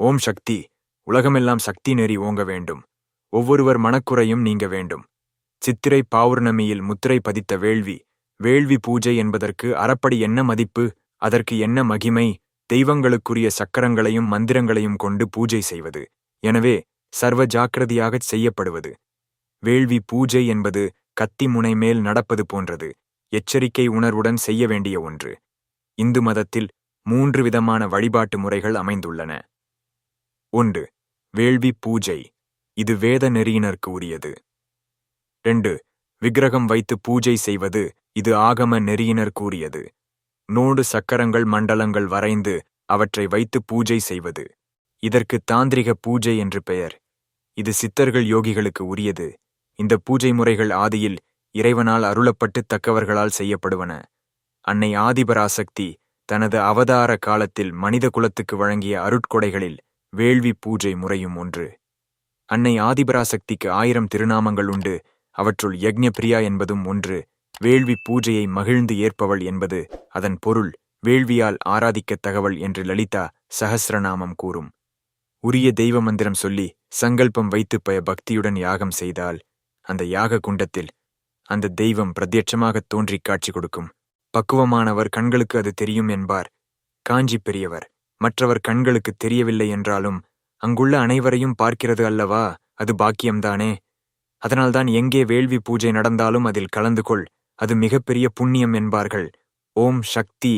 ஓம் சக்தி. உலகமெல்லாம் சக்தி நெறி ஓங்க வேண்டும். ஒவ்வொருவர் மனக்குறையும் நீங்க வேண்டும். சித்திரை பௌர்ணமியில் முத்திரை பதித்த வேள்வி. வேள்வி பூஜை என்பதற்கு அறப்படி என்ன மதிப்பு? அதற்கு என்ன மகிமை? தெய்வங்களுக்குரிய சக்கரங்களையும் மந்திரங்களையும் கொண்டு பூஜை செய்வது. எனவே சர்வ ஜாக்கிரதையாகச் செய்யப்படுவது. வேள்வி பூஜை என்பது கத்தி முனை மேல் நடப்பது போன்றது. எச்சரிக்கை உணர்வுடன் செய்ய வேண்டிய ஒன்று. இந்து மதத்தில் மூன்று விதமான வழிபாட்டு முறைகள் அமைந்துள்ளன. ஒன்று வேள்வி பூஜை. இது வேத நெறியினருக்கு உரியது. ரெண்டு விக்கிரகம் வைத்து பூஜை செய்வது இது ஆகம நெறியினர் கூறியது நோடு சக்கரங்கள் மண்டலங்கள் வரைந்து அவற்றை வைத்து பூஜை செய்வது. இதற்கு தாந்திரிக பூஜை என்று பெயர். இது சித்தர்கள் யோகிகளுக்கு உரியது. இந்த பூஜை முறைகள் ஆதியில் இறைவனால் அருளப்பட்டு தக்கவர்களால் செய்யப்படுவன. அன்னை ஆதிபராசக்தி தனது அவதார காலத்தில் மனித குலத்துக்கு வழங்கிய அருட்கொடைகளில் வேள்வி பூஜை முறையும் ஒன்று. அன்னை ஆதிபராசக்திக்கு ஆயிரம் திருநாமங்கள் உண்டு அவற்றுள் யக்ஞபிரியா என்பதும் ஒன்று. வேள்வி பூஜையை மகிழ்ந்து ஏற்பவள் என்பது அதன் பொருள் வேள்வியால் ஆராதிக்கத் தகவல் என்று லலிதா சஹஸ்ரநாமம் கூறும். உரிய தெய்வ மந்திரம் சொல்லி சங்கல்பம் வைத்து பய பக்தியுடன் யாகம் செய்தால் அந்த யாக குண்டத்தில் அந்த தெய்வம் பிரத்யட்சமாகத் தோன்றிக் காட்சி கொடுக்கும். பக்குவமானவர் கண்களுக்கு அது தெரியும் என்பார். காஞ்சி பெரியவர். மற்றவர் கண்களுக்கு தெரியவில்லை என்றாலும் அங்குள்ள அனைவரையும் பார்க்கிறது அல்லவா? அது பாக்கியம்தானே? அதனால்தான் எங்கே வேள்வி பூஜை நடந்தாலும் அதில் கலந்து கொள். அது மிகப்பெரிய புண்ணியம் என்பார்கள். ஓம் சக்தி!